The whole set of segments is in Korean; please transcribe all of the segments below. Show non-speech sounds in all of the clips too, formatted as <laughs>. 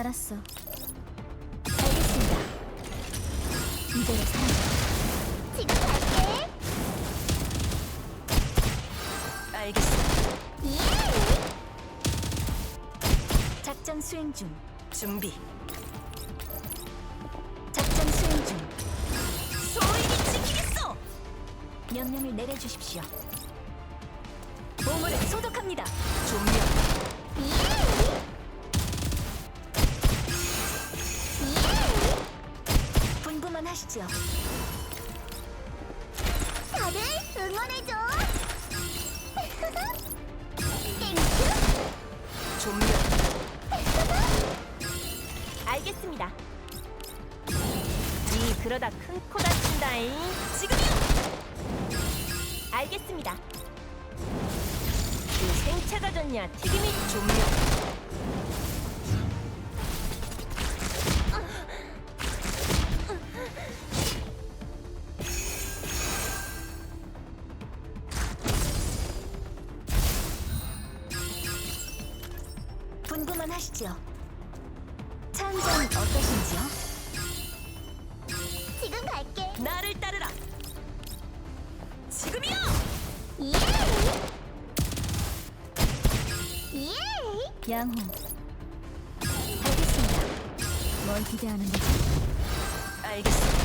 알았어. 알겠습니다. 이대로 살아. 지금 갈게. 알겠어. 예. 작전 수행 중. 준비. 작전 수행 중. 소인이 지키겠어. 명령을 내려주십시오. 보물을 소독합니다. 조명. 분 부만 하시죠. 다들 응원해줘. <laughs> 땡큐. 조명. 알겠습니다. 니 그러다 큰 코 다친다잉. 지금이요. 알겠습니다. 그 생채가 좋냐? 튀김이 조명. 하시죠. 찬전 어떠신지요? 지금 갈게. 나를 따르라. 지금이요. 예. 예. 양호. 알겠습니다. 뭘 기대하는 거지? 예.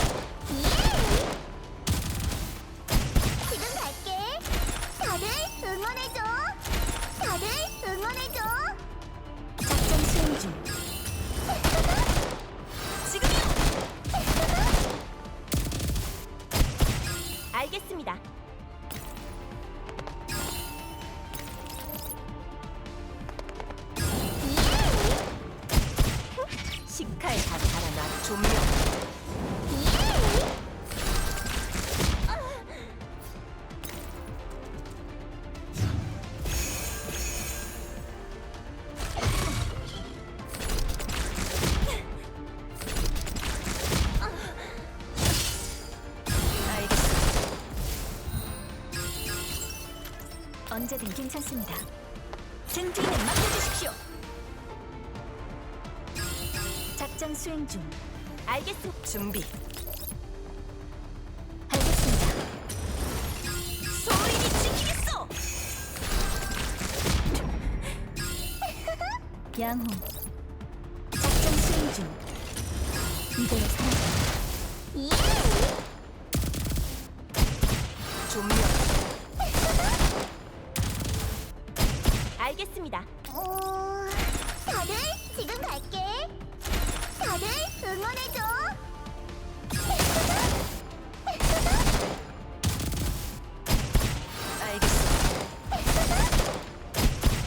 언제든 괜찮습니다. 등 뒤는 맡겨주십시오. 작전 수행 중. 알겠습니다. 준비. 알겠습니다. 소인이 지키겠어. <laughs> 양호. 작전 수행 중. 이대로 살아. 예. 조명. 알겠습니다. 어, 다들 지금 갈게. 다들 응원해줘.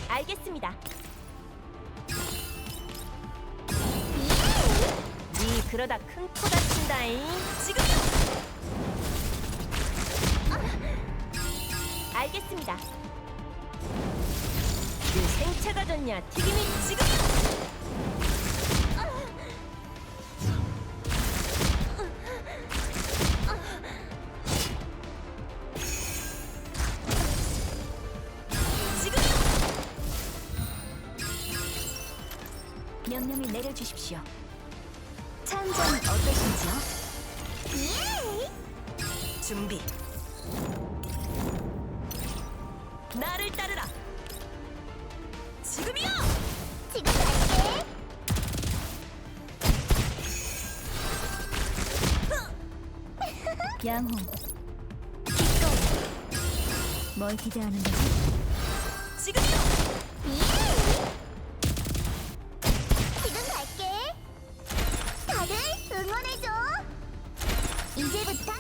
알겠습니다. 니 그러다 큰 코 다친다잉. 지금이요. 알겠습니다. 그 생채가 좋냐? 튀김이 지금이요. 지금이요. 명령을 내려주십시오. 찬전 어떠신지요? 예. 준비. 나를 따르라. 지금이요. 지금 갈게. 양호. 기꺼이. 뭘 기대하는 거지? 지금이요. 예. 지금 갈게. 다들 응원해줘. 이제부터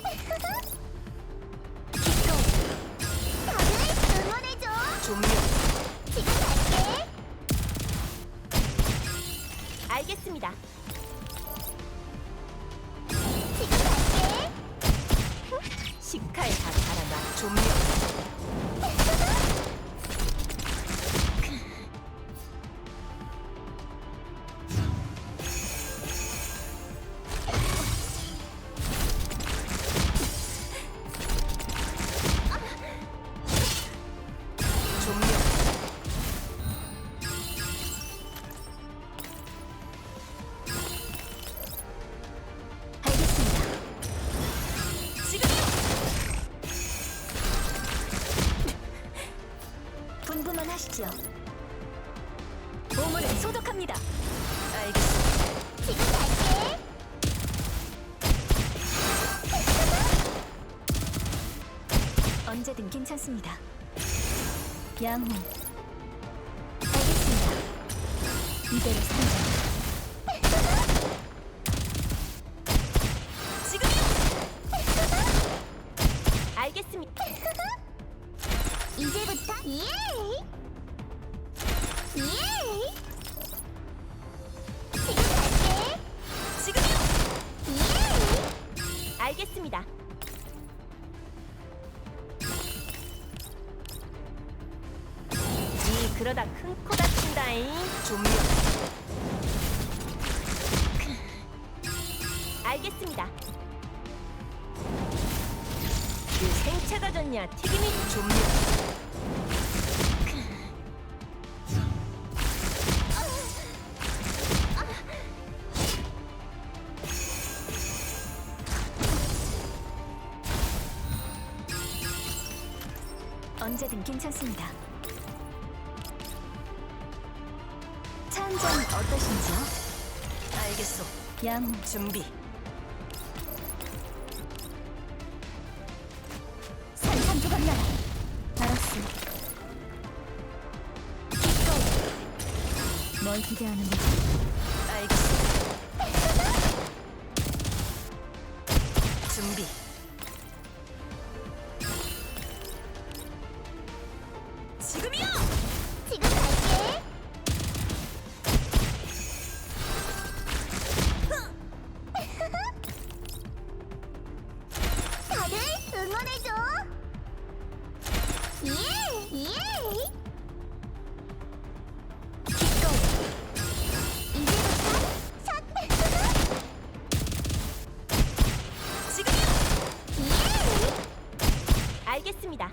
식칼 다 달아놔. 조명. 몸을 소독합니다. 알겠습니다. 지금 갈게. 언제든 괜찮습니다. 양호. 알겠습니다. 이대로 성장. 알겠습니다. 이 그러다 큰 코 다친다잉. 좀요. 알겠습니다. 그 생채가 좋냐 튀김이 좀요. 괜찮습니다. 차 한 잔 어떠신지요? 알겠소. 양호. 준비. 산산 조각 나라. 알았어. 기꺼이. 뭘 기대하는 거지? 알겠소. 준비. 알겠습니다.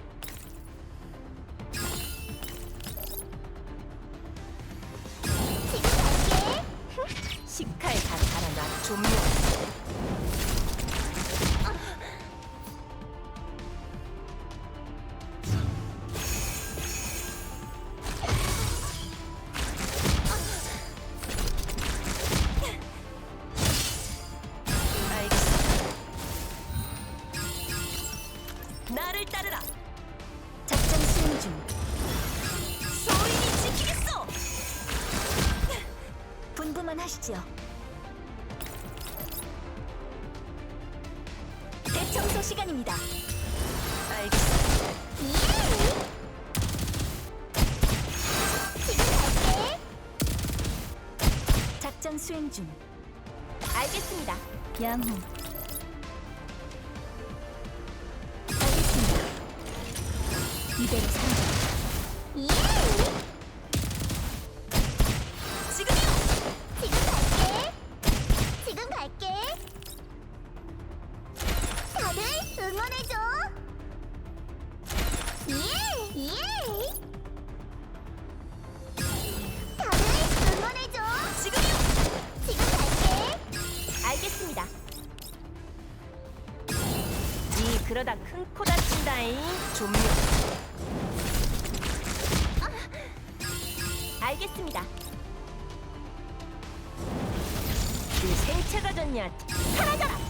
하시죠. 대청소 시간입니다. 지금 갈게. 작전 수행 중. 알겠습니다. 양호. 알겠습니다. 이대로 산다. 예! 응원해줘. 예! 예! 다들 응원해줘. 지금이요. 지금 갈게. 알겠습니다. 이 그러다 큰 코 다친다잉. 좀요. 알겠습니다. 그 생채가 좋냐? 사라져라.